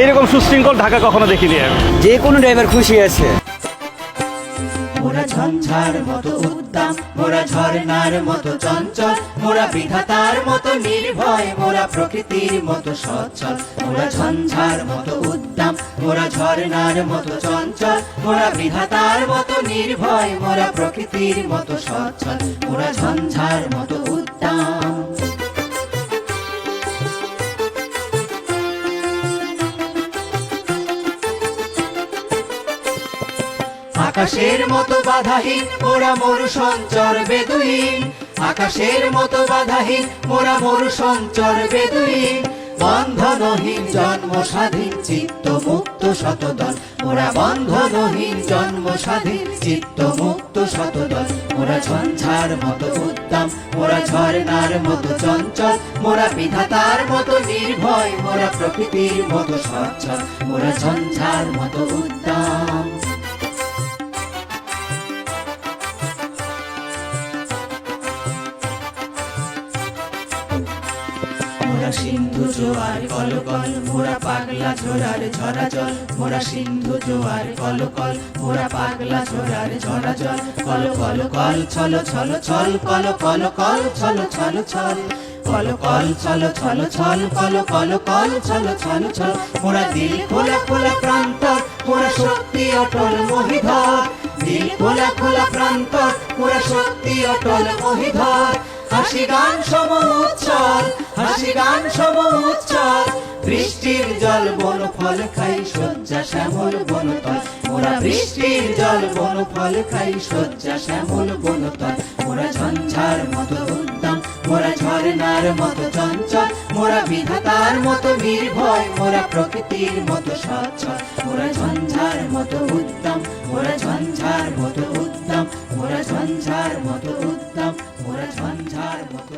এইরকম সুশৃঙ্খল ঢাকা কখনো দেখিনি আমি। যে কোনো ড্রাইভার খুশি আছে। মোরা ঝঞ্ঝার মতো উদ্দাম মোরা ঝর্ণার মতো চঞ্চল মোরা বিধাতার মতো নির্ভয় মোরা প্রকৃতির মতো সচ্ছল। মোরা ঝঞ্ঝার মতো উদ্দাম মোরা ঝর্ণার মতো চঞ্চল মোরা বিধাতার মতো নির্ভয় মোরা প্রকৃতির মতো সচ্ছল। মোরা ঝঞ্ঝার মতো উদ্দাম। আকাশের মতো বাধাহীন, মোরা মরু সঞ্চর বেদুইন। আকাশের মতো বাধাহীন, মোরা মরু সঞ্চর বেদুইন। বন্ধনহীন জন্ম স্বাধীন চিত্ত মুক্ত শতদল। মোরা বন্ধনহীন জন্ম স্বাধীন চিত্ত মুক্ত শতদল। মোরা ঝঞ্ঝার মতো উদ্দাম, মোরা ঝর্ণার মতো চঞ্চল। মোরা বিধাতার মতো নির্ভয়, মোরা প্রকৃতির মতো সচ্ছল। মোরা ঝঞ্ঝার মতো উদ্দাম। সিন্ধু জোয়ার কলকল মোরা পাগলা ঝোরার ঝরা জল। মোরা সিন্ধু জোয়ার কলকল মোরা পাগলা ঝোরার ঝরা জল। কল কল কল, ছল ছল ছল, কল কল কল, ছল ছল ছল। কল কল, ছল ছল ছল, কল কল কল, ছল ছল ছল। মোরা দিল খোলা খোলা প্রান্ত মোরা শক্তি অটল মহিধর। দিল খোলা খোলা প্রান্ত মোরা শক্তি অটল মহিধর। হাসি গান সম উচ্ছল, হাসি গান সম উচ্ছল। বৃষ্টির জল বন ফল খাই, শয্যা শ্যামল বনতল মোরা বৃষ্টির জল বন ফল খাই, শয্যা শ্যামল বনতল মোরা ঝঞ্ঝার মতো উদ্দাম মোরা ঝর্ণার মতো চঞ্চল। মোরা বিধাতার মতো নির্ভয় মোরা প্রকৃতির মতো সচ্ছল। মোরা ঝঞ্ঝার মতো উদ্দাম মোরা ঝঞ্ঝার মতো ঝঞ্ঝার মতো উত্তম মোরা ঝঞ্ঝার মতো